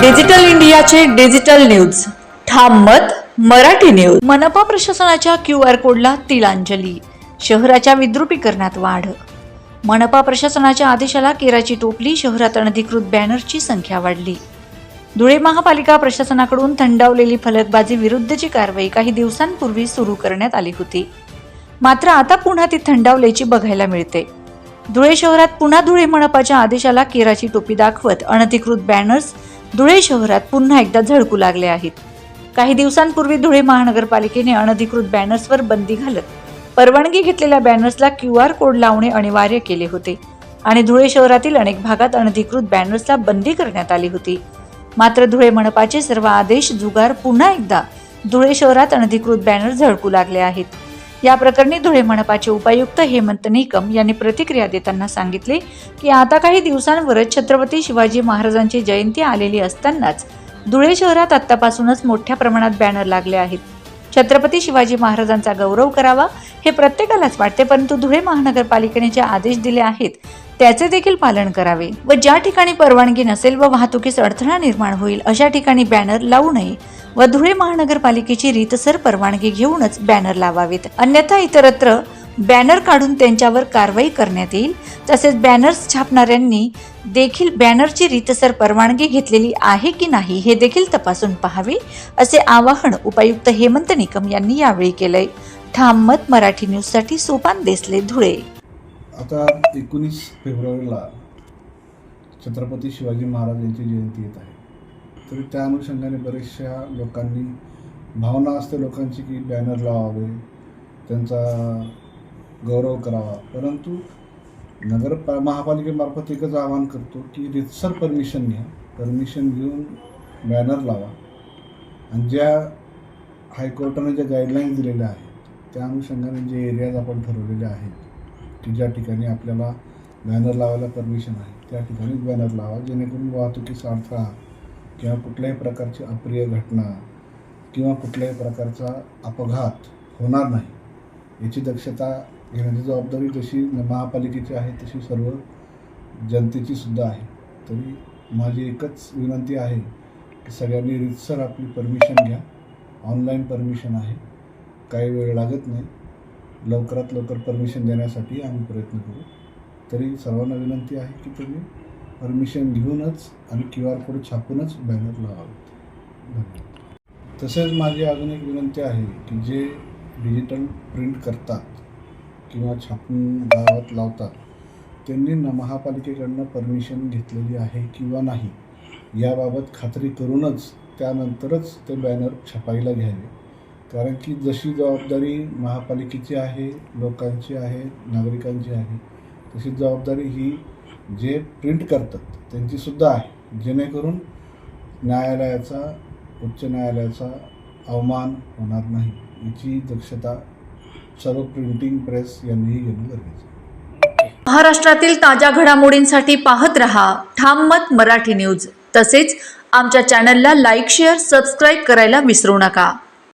Digital इंडियाचे digital news. ठाम मत मराठी न्यूज. मनपा प्रशासनाच्या क्यू आर कोडला तिलांजली. शहराच्या विद्रुपीकरणात वाढ. मनपा प्रशासनाच्या आदेशाला केराची टोपली शहरात अनधिकृत बॅनरची संख्या वाढली. धुळे महापालिका प्रशासनाकडून थंडावलेली फलकबाजी विरुद्धची कारवाई काही दिवसांपूर्वी सुरू करण्यात आली होती. मात्र आता पुन्हा ती थंडावल्याची बघायला मिळते. धुळे शहरात पुन्हा धुळे मनपाच्या आदेशाला केराची टोपी दाखवत अनधिकृत बॅनर्स धुळे शहरात पुन्हा एकदा झळकू लागले आहेत. काही दिवसांपूर्वी धुळे महानगरपालिकेने अनधिकृत बॅनर्सवर बंदी घालत परवानगी घेतलेल्या बॅनर्सला क्यू आर कोड लावणे अनिवार्य केले होते आणि धुळे शहरातील अनेक भागात अनधिकृत बॅनर्सला बंदी करण्यात आली होती. मात्र धुळे मनपाचे सर्व आदेश जुगार पुन्हा एकदा धुळे शहरात अनधिकृत बॅनर झळकू लागले आहेत. या प्रकरणी धुळे मनपाचे उपायुक्त हेमंत निकम यांनी प्रतिक्रिया देताना सांगितले की आता काही दिवसांवरच छत्रपती शिवाजी महाराजांची जयंती आलेली असतानाच धुळे शहरात आत्तापासूनच मोठ्या प्रमाणात बॅनर लागले आहेत. छत्रपती शिवाजी महाराजांचा गौरव करावा हे प्रत्येकालाच वाटते परंतु धुळे महानगरपालिकेने जे आदेश दिले आहेत त्याचे देखील पालन करावे. व ज्या ठिकाणी परवानगी नसेल व वाहतुकीस अडथळा निर्माण होईल अशा ठिकाणी बॅनर लावू नये व धुळे महानगरपालिकेची रीतसर परवानगी घेऊनच बॅनर लावावेत. अन्यथा इतरत्र बॅनर काढून त्यांच्यावर कारवाई करण्यात येईल. तसेच बॅनर्स छापणाऱ्यांनी देखील बॅनरची रीतसर परवानगी घेतलेली आहे की नाही हे देखील तपासून पहावे असे आवाहन उपायुक्त हेमंत निकम यांनी यावेळी केलंय. ठाम मत मराठी न्यूजसाठी सोपान देसले धुळे. आता एकोणीस फेब्रुवारीला छत्रपती शिवाजी महाराज यांची जयंती येत आहे. तरी त्या अनुषंगाने बऱ्याचशा लोकांनी भावना असते लोकांची की बॅनर लावावे त्यांचा गौरव करावा. परंतु नगर पा- महापालिकेमार्फत एकच आवाहन करतो की रितसर परमिशन घ्या. परमिशन घेऊन बॅनर लावा. आणि ज्या हायकोर्टाने ज्या गाईडलाईन्स दिलेल्या आहेत त्या अनुषंगाने जे एरियाज आपण ठरवलेले आहेत की ज्या ठिकाणी आपल्याला बॅनर लावायला परमिशन आहे त्या ठिकाणीच बॅनर लावा जेणेकरून वाहतुकीचा अडथळा किंवा कुठल्याही प्रकारची अप्रिय घटना किंवा कुठल्याही प्रकारचा अपघात होणार नाही. याची दक्षता घेण्याची जबाबदारी जशी महापालिकेची आहे तशी सर्व जनतेची सुद्धा आहे. तरी माझी एकच विनंती आहे की सगळ्यांनी रितसर आपली परमिशन घ्या. ऑनलाईन परमिशन आहे. काही वेळ लागत नाही. लवकरात लवकर परमिशन देण्यासाठी आम्ही प्रयत्न करू. तरी सर्वांना विनंती आहे की तुम्ही परमिशन घेऊनच आणि क्यू आर कोड छापूनच बॅनर लावावेत धन्यवाद. तसेच माझी अजून एक विनंती आहे की जे डिजिटल प्रिंट करतात किंवा छापून गावात लावतात त्यांनी न महापालिकेकडनं परमिशन घेतलेली आहे किंवा नाही याबाबत खात्री करूनच त्यानंतरच ते बॅनर छापायला घ्यावे. कारण की जशी जबाबदारी महापालिकेची आहे लोकांची आहे नागरिकांची आहे तशी जबाबदारी ही जे प्रिंट करतात त्यांचीसुद्धा आहे. जेणेकरून न्यायालयाचा उच्च न्यायालयाचा अवमान होणार नाही याची दक्षता सर्व प्रिंटिंग प्रेस यांनीही घेणं गरजेचं महाराष्ट्रातील ताज्या घडामोडींसाठी पाहत रहा ठाम मत मराठी न्यूज. तसेच आमच्या चॅनलला लाईक शेअर सबस्क्राईब करायला विसरू नका.